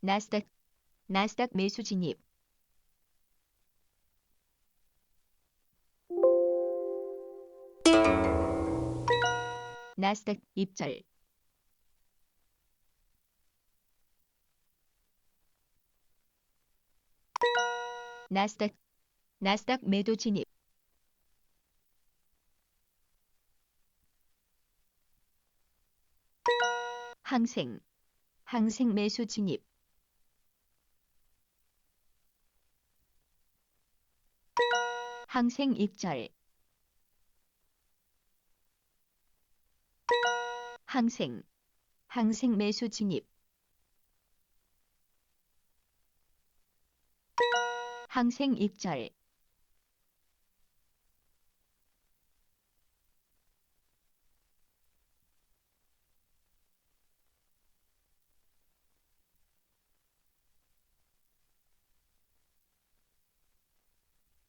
나스닥 나스닥 매수 진입. 나스닥 입절 나스닥 나스닥 매도 진입. 항생 항생 매수 진입 항생 입절 항생. 항생 매수 진입. 항생 입절